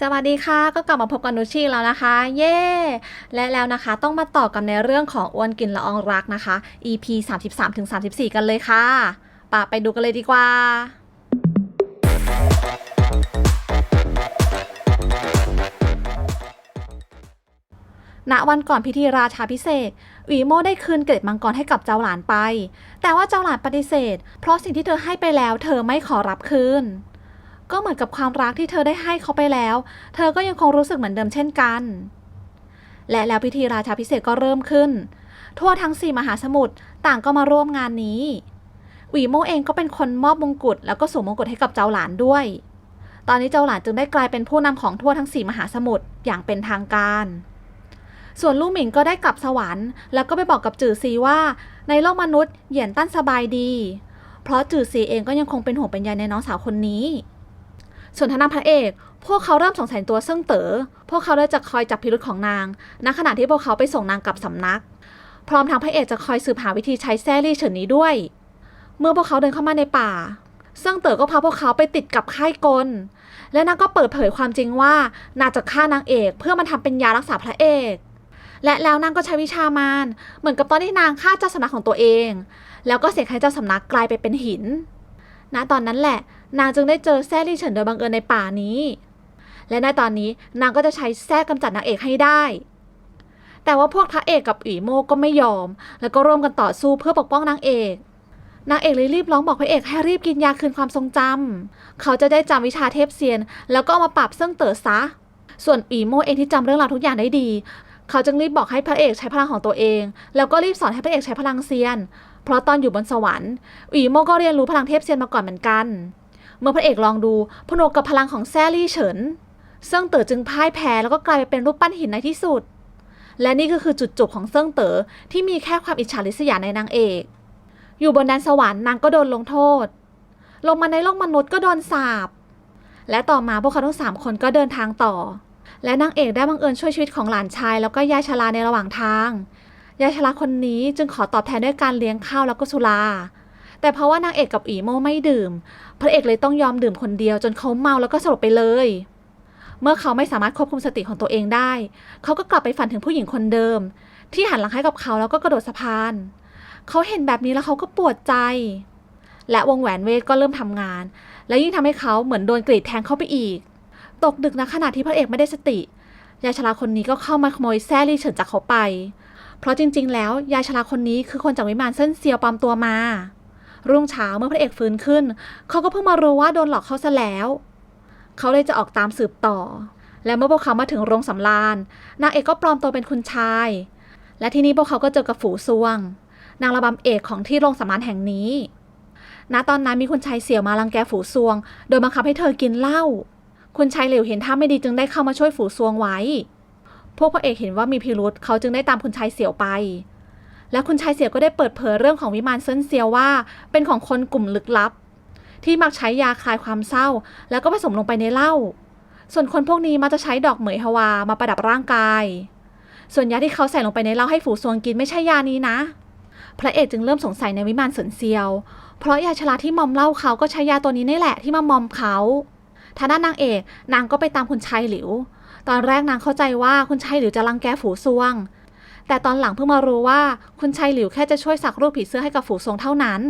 สวัสดีค่ะ ก็กลับมาพบกับนุชชีแล้วนะคะ เย้และแล้วนะคะ ต้องมาต่อกันในเรื่องของอ้วนกินละอองรักนะคะ EP 33ถึง34 กันเลยค่ะปะไปดูกันเลยดีกว่าณวันก่อนพิธีราชาพิเศษอีโมได้คืนเกล็ดมังกรให้กับเจ้าหลานไป แต่ว่าเจ้าหลานปฏิเสธ เพราะสิ่งที่เธอให้ไปแล้ว เธอไม่ขอรับคืน ก็เหมือนกับความรักที่เธอได้ให้เขาไปแล้ว เธอก็ยังคงรู้สึกเหมือนเดิมเช่นกัน และแล้วพิธีราชาพิเศษก็เริ่มขึ้น ทั่วทั้งสี่มหาสมุทรต่างก็มาร่วมงานนี้หวีโมเองก็เป็นคนมอบมงกุฎแล้วก็สวมมงกุฎให้กับเจ้าหลานด้วย ตอนนี้เจ้าหลานจึงได้กลายเป็นผู้นำของทั่วทั้งสี่มหาสมุทรอย่างเป็นทางการ ส่วนลู่หมิงก็ได้กลับสวรรค์ แล้วก็ไปบอกกับจื่อซีว่า ในโลกมนุษย์เหยียนตั้นสบายดี เพราะจื่อซีเองก็ยังคงเป็นห่วงเป็นใยในน้องสาวคนนี้ ส่วนทางด้านพระเอก พวกเขาเริ่มสงสัยตัวเซิ่งเต๋อ พวกเขาเลยจะคอยจับพิรุธของนาง ณ ขณะที่พวกเขาไปส่งนางกลับสำนัก พร้อมทางพระเอกจะคอยสืบหาวิธีใช้แซ่ลี่เฉินนี้ด้วย เมื่อพวกเขาเดินเข้ามาในป่า เซิ่งเต๋อก็พาพวกเขาไปติดกับค่ายกล และนางก็เปิดเผยความจริงว่านางจะฆ่านางเอก เพื่อมันทำเป็นยารักษาพระเอก และแล้วนางก็ใช้วิชามารเหมือนกับตอนที่นางฆ่าเจ้าสำนักของตัวเอง แล้วก็เสกให้เจ้าสำนักกลายไปเป็นหิน ณ ตอนนั้นแหละ นางจึงได้เจอแซ่ลี่เฉินโดยบังเอิญในป่านี้ และในตอนนี้นางก็จะใช้แซ่กำจัดนางเอกให้ได้ แต่ว่าพวกพระเอกกับอีโมก็ไม่ยอม แล้วก็ร่วมกันต่อสู้เพื่อปกป้องนางเอกนางเอกเลยรีบร้องบอกพระเอกให้รีบกินยาคืนความทรงจำเขาจะได้จำวิชาเทพเซียน แล้วก็เอามาปรับเซิ่งเต๋อซะ ส่วนอีโมเองที่จำเรื่องราวทุกอย่างได้ดี เขาจึงรีบบอกให้พระเอกใช้พลังของตัวเอง แล้วก็รีบสอนให้พระเอกใช้พลังเซียน เพราะตอนอยู่บนสวรรค์อีโมก็เรียนรู้พลังเทพเซียนมาก่อนเหมือนกัน เมื่อพระเอกลองดูพนวกกับพลังของแซลี่เฉินเซิ่งเต๋อจึงพ่ายแพ้แล้วก็กลายไปเป็นรูปปั้นหินในที่สุด และนี่ก็คือจุดจบของเซิ่งเต๋อที่มีแค่ความอิจฉาริษยาในนางเอก อยู่บนแดนสวรรค์นางก็โดนลงโทษ ลงมาในโลกมนุษย์ก็โดนสาปและต่อมาพวกเขาทั้งสามคนก็เดินทางต่อ และนางเอกได้บังเอิญช่วยชีวิตของหลานชาย แล้วก็ยายชราในระหว่างทาง ยายชราคนนี้จึงขอตอบแทนด้วยการเลี้ยงข้าวแล้วก็สุรา แต่เพราะว่านางเอกกับอีโมไม่ดื่ม พระเอกเลยต้องยอมดื่มคนเดียวจนเขาเมาแล้วก็สลบไปเลย เมื่อเขาไม่สามารถควบคุมสติของตัวเองได้ เขาก็กลับไปฝันถึงผู้หญิงคนเดิม ที่หันหลังให้กับเขาแล้วก็กระโดดสะพาน เขาเห็นแบบนี้แล้วเขาก็ปวดใจ และวงแหวนเวทก็เริ่มทำงาน และยิ่งทำให้เขาเหมือนโดนกรีดแทงเข้าไปอีก ตกดึกนะขณะที่พระเอกไม่ได้สติยายชราคนนี้ก็เข้ามาขโมยแซ่ลี่เฉินจากเขาไป เพราะจริง ๆ แล้วยายชราคนนี้คือคนจากวิมานเส้นเซียวปลอมตัวมา รุ่งเช้าเมื่อพระเอกฟื้นขึ้น เขาก็เพิ่งมารู้ว่าโดนหลอกเขาซะแล้ว เขาเลยจะออกตามสืบต่อ และเมื่อพวกเขามาถึงโรงสำราญนางเอกก็ปลอมตัวเป็นคุณชาย และที่นี้พวกเขาก็เจอกับฝูซวง นางระบำเอกของที่โรงสำราญแห่งนี้ ณตอนนั้นมีคุณชายเสี่ยวมารังแกฝูซวง โดยบังคับให้เธอกินเหล้าคุณชายเหลวเห็นท่าไม่ดีจึงได้เข้ามาช่วยฝูซวงไว้ พวกพระเอกเห็นว่ามีพิรุษเขาจึงได้ตามคุณชายเสี่ยวไป และคุณชายเสี่ยวก็ได้เปิดเผยเรื่องของวิมานเซินเซียวว่า เป็นของคนกลุ่มลึกลับ ที่มักใช้ยาคลายความเศร้า แล้วก็ผสมลงไปในเหล้าส่วนคนพวกนี้มักจะใช้ดอกเหมยฮวามาประดับร่างกาย ส่วนยาที่เขาใส่ลงไปในเหล้าให้ฝูซวงกินไม่ใช่ยานี้นะ พระเอกจึงเริ่มสงสัยในวิมานเซินเซียว เพราะยาชราที่มอมเหล้าเขาก็ใช้ยาตัวนี้นี่แหละที่มามอมเขาทางด้านนางเอกนางก็ไปตามคุณชายหลิว ตอนแรกนางเข้าใจว่าคุณชายหลิวจะรังแกฝูซวง แต่ตอนหลังเพิ่งมารู้ว่าคุณชายหลิวแค่จะช่วยสักรูปผีเสื้อให้กับฝูซวงเท่านั้น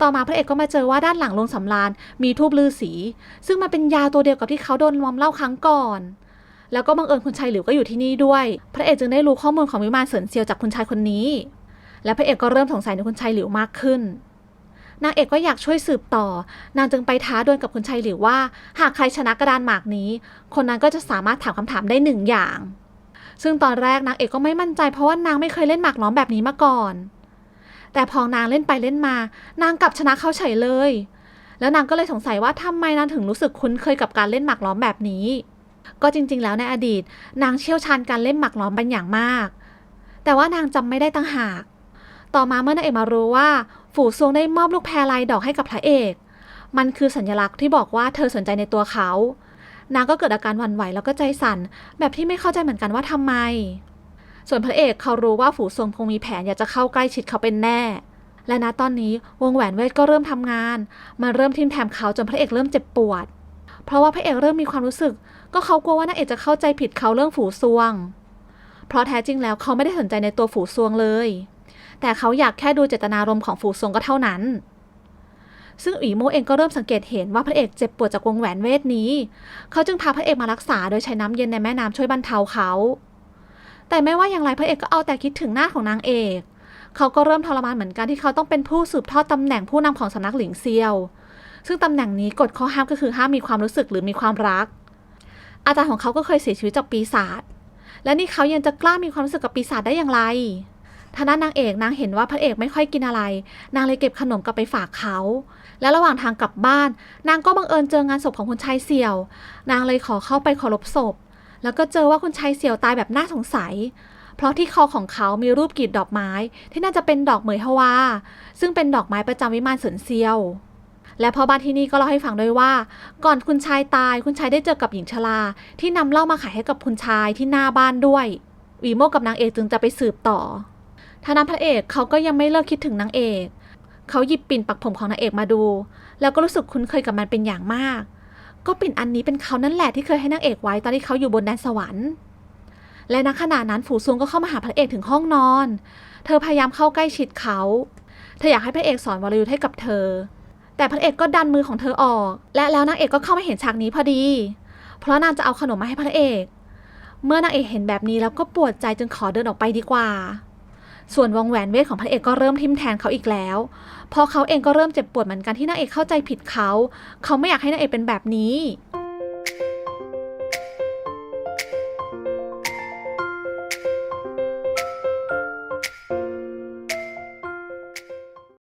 ต่อมาพระเอกก็มาเจอว่าด้านหลังโรงสำราญมีทูบลือสี ซึ่งมันเป็นยาตัวเดียวกับที่เขาโดนมอมเล้าครั้งก่อน แล้วก็บังเอิญคุณชายหลิวก็อยู่ที่นี่ด้วย พระเอกจึงได้รู้ข้อมูลของวิมานเสินเซียวจากคุณชายคนนี้ และพระเอกก็เริ่มสงสัยในคุณชายหลิวมากขึ้นนางเอกก็อยากช่วยสืบต่อ นางจึงไปท้าดวลกับคุณชายหลิวว่า หากใครชนะกระดานหมากนี้ คนนั้นก็จะสามารถถามคำถามได้หนึ่งอย่าง ซึ่งตอนแรกนางเอกก็ไม่มั่นใจเพราะว่านางไม่เคยเล่นหมากล้อมแบบนี้มาก่อน แต่พอนางเล่นไปเล่นมา นางกลับชนะเขาเฉยเลย แล้วนางก็เลยสงสัยว่าทำไมนางถึงรู้สึกคุ้นเคยกับการเล่นหมากล้อมแบบนี้ ก็จริง ๆ แล้วในอดีต นางเชี่ยวชาญการเล่นหมากล้อมเป็นอย่างมาก แต่ว่านางจำไม่ได้ตั้งหาก ต่อมาเมื่อนางเอกมารู้ว่า ฝูซวงได้มอบลูกแพรลายดอกให้กับพระเอก มันคือสัญลักษณ์ที่บอกว่าเธอสนใจในตัวเขา นางก็เกิดอาการหวั่นไหวแล้วก็ใจสั่น แบบที่ไม่เข้าใจเหมือนกันว่าทำไม ส่วนพระเอกเขารู้ว่าฝูซวงคงมีแผนอยากจะเข้าใกล้ชิดเขาเป็นแน่ และณตอนนี้วงแหวนเวทก็เริ่มทำงานมันเริ่มทิ่มแทงเขาจนพระเอกเริ่มเจ็บปวด เพราะว่าพระเอกเริ่มมีความรู้สึก ก็เขากลัวว่านางเอกจะเข้าใจผิดเขาเรื่องฝูซวง เพราะแท้จริงแล้วเขาไม่ได้สนใจในตัวฝูซวงเลย แต่เขาอยากแค่ดูเจตนารมณ์ของฝูซวงก็เท่านั้น ซึ่งอีโมเองก็เริ่มสังเกตเห็นว่าพระเอกเจ็บปวดจากวงแหวนเวทนี้ เขาจึงพาพระเอกมารักษาโดยใช้น้ำเย็นในแม่น้ำช่วยบรรเทาเขา แต่ไม่ว่าอย่างไรพระเอกก็เอาแต่คิดถึงหน้าของนางเอก เขาก็เริ่มทรมานเหมือนกันที่เขาต้องเป็นผู้สืบทอดตำแหน่งผู้นำของสำนักหลิงเซียว ซึ่งตำแหน่งนี้กฎข้อห้ามก็คือห้ามมีความรู้สึกหรือมีความรัก อาจารย์ของเขาก็เคยเสียชีวิตจากปีศาจและนี่เขายังจะกล้ามีความรู้สึกกับปีศาจได้อย่างไร ทางด้านนางเอกนางเห็นว่าพระเอกไม่ค่อยกินอะไร นางเลยเก็บขนมกลับไปฝากเขา และระหว่างทางกลับบ้าน นางก็บังเอิญเจองานศพของคุณชายเสี่ยว นางเลยขอเข้าไปเคารพศพ แล้วก็เจอว่าคุณชายเสี่ยวตายแบบน่าสงสัย เพราะที่คอของเขามีรูปกลีบดอกไม้ ที่น่าจะเป็นดอกเหมยฮวา ซึ่งเป็นดอกไม้ประจำวิมานเสินเซียวและพ่อบ้านที่นี่ก็เล่าให้ฟังด้วยว่า ก่อนคุณชายตายคุณชายได้เจอกับหญิงชราที่นำเหล้ามาขายให้กับคุณชายที่หน้าบ้านด้วยวีโมกับนางเอกจึงจะไปสืบต่อ ทางนั้นพระเอกเขาก็ยังไม่เลิกคิดถึงนางเอก เขาหยิบปิ่นปักผมของนางเอกมาดู แล้วก็รู้สึกคุ้นเคยกับมันเป็นอย่างมาก ก็ปิ่นอันนี้เป็นเขานั่นแหละที่เคยให้นางเอกไว้ตอนที่เขาอยู่บนแดนสวรรค์ และณขณะนั้นฝูซวงก็เข้ามาหาพระเอกถึงห้องนอน เธอพยายามเข้าใกล้ชิดเขา เธออยากให้พระเอกสอนวรยุทธ์ให้กับเธอ แต่พระเอกก็ดันมือของเธอออก และแล้วนางเอกก็เข้ามาเห็นฉากนี้พอดี เพราะนางจะเอาขนมมาให้พระเอก เมื่อนางเอกเห็นแบบนี้แล้วก็ปวดใจจึงขอเดินออกไปดีกว่า ส่วนวงแหวนเวทของพระเอกก็เริ่มทิมแทงเขาอีกแล้วเพราะเขาเองก็เริ่มเจ็บปวดเหมือนกันที่นางเอกเข้าใจผิดเขา เขาไม่อยากให้นางเอกเป็นแบบนี้